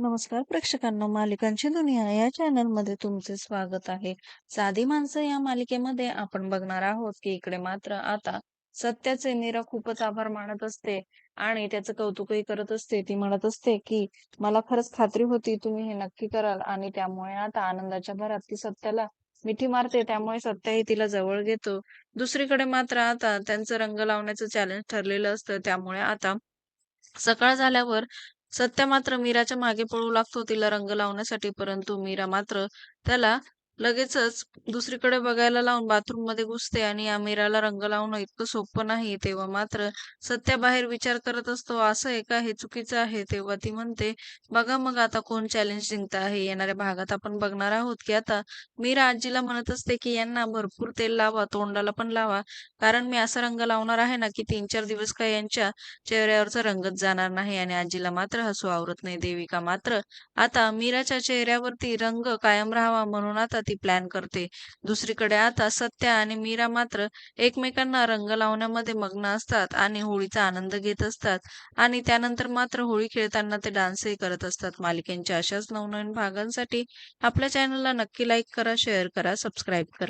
नमस्कार प्रेक्षकांना मालिकांची दुनिया या चॅनलमध्ये तुमचे स्वागत आहे. साधी माणसं या मालिकेमध्ये आपण बघणार आहोत की इकडे मात्र आता सत्याचे मीरा खूपच आभार मानत असते आणि त्याचं कौतुकही करत असते. ती म्हणत असते की मला खरंच खात्री होती तुम्ही हे नक्की कराल. आणि त्यामुळे आता आनंदाच्या भरात ती सत्याला मिठी मारते त्यामुळे सत्याही तिला जवळ घेतो. दुसरीकडे मात्र आता त्यांचं रंग लावण्याचं चॅलेंज ठरलेलं असतं. त्यामुळे आता सकाळ झाल्यावर सत्या मात्र मीराच्या मागे पळू लागतो तिला रंग लावण्यासाठी परंतु मीरा मात्र त्याला लगेचच दुसरीकडे बघायला लावून बाथरूममध्ये घुसते आणि या मीराला रंग लावणं इतकं सोपं नाही तेव्हा. मात्र सत्या बाहेर विचार करत असतो असं आहे का? हे चुकीचं आहे. तेव्हा ती म्हणते बघा मग आता कोण चॅलेंज जिंकत आहे. येणाऱ्या भागात आपण बघणार आहोत की आता मीरा आजीला म्हणत असते की यांना भरपूर तेल लावा तोंडाला पण लावा. कारण मी असा रंग लावणार आहे ना की तीन चार दिवस काय यांच्या चेहऱ्यावरचा रंगच जाणार नाही आणि आजीला मात्र हसू आवरत नाही. देविका मात्र आता मीराच्या चेहऱ्यावरती रंग कायम राहावा म्हणून आता ती प्लॅन करते. दुसरीकडे आता सत्या आणि मीरा मात्र एकमेकांना रंग लावण्यामध्ये मग्न असतात आणि होळीचा आनंद घेत असतात आणि त्यानंतर मात्र होळी खेळताना ते डान्सही करत असतात. मालिकेंच्या अशाच नवनवीन भागांसाठी आपल्या चॅनलला नक्की लाईक करा शेअर करा सबस्क्राईब करा.